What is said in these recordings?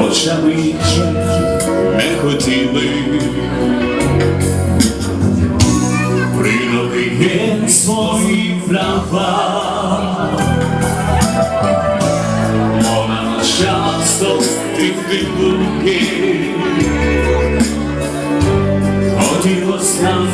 Очами вже не хотіли, природи є свої права, мона на часто тих відгуки, хотілося нам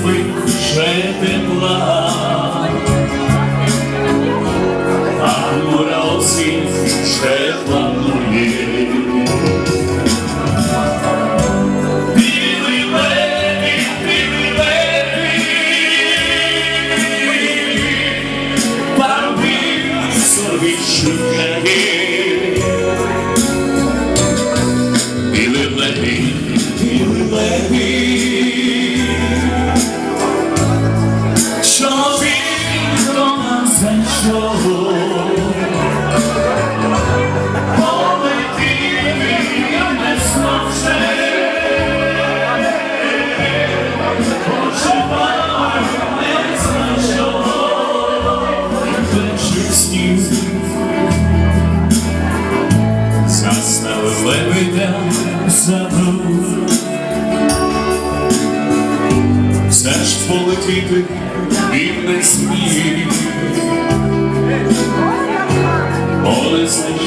ніч полетіти і не смій. Олесний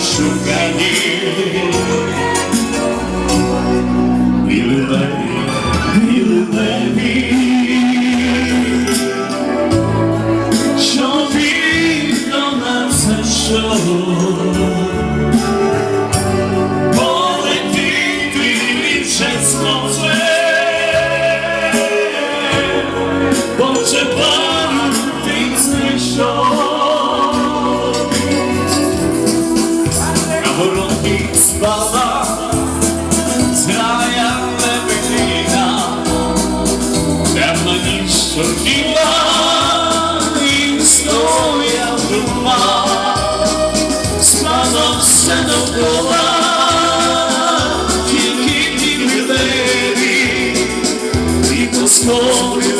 шукані. Білий лебі, білий лебі, що він до нас зайшов. Судьба історія дума, сказав все довкола, тільки ті двері, і поскорив.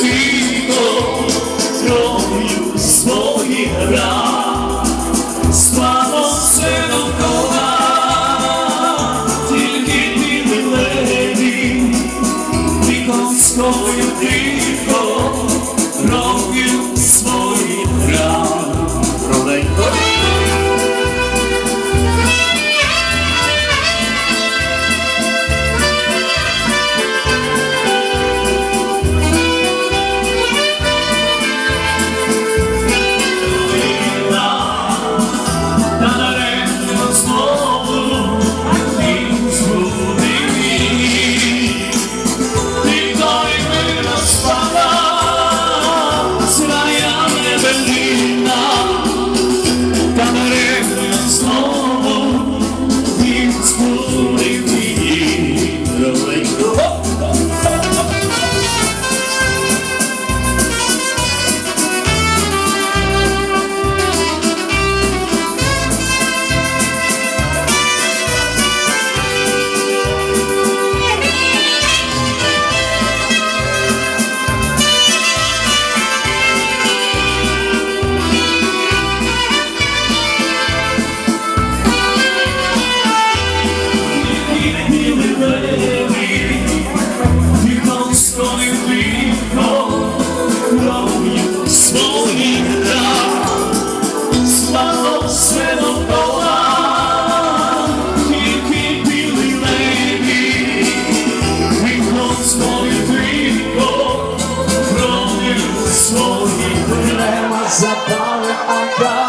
Запали ока.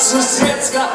наша светская.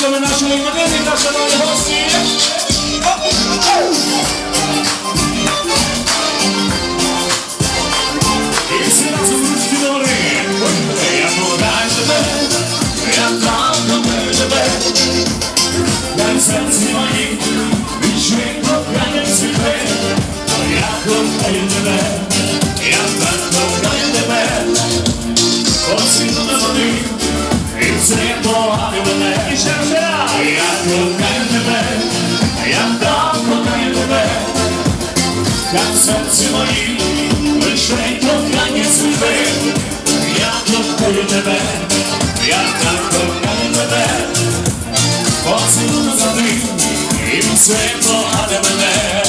Запрошуємо нашого іменинника, шановні гості. І всі разом ручки до гори. Я подаю тебе, я дам тебе, дай серці як в серці моїм. Лише кохання світи, я кохаю тебе, я так кохаю тебе, поцілуй за тим, і все погане мене.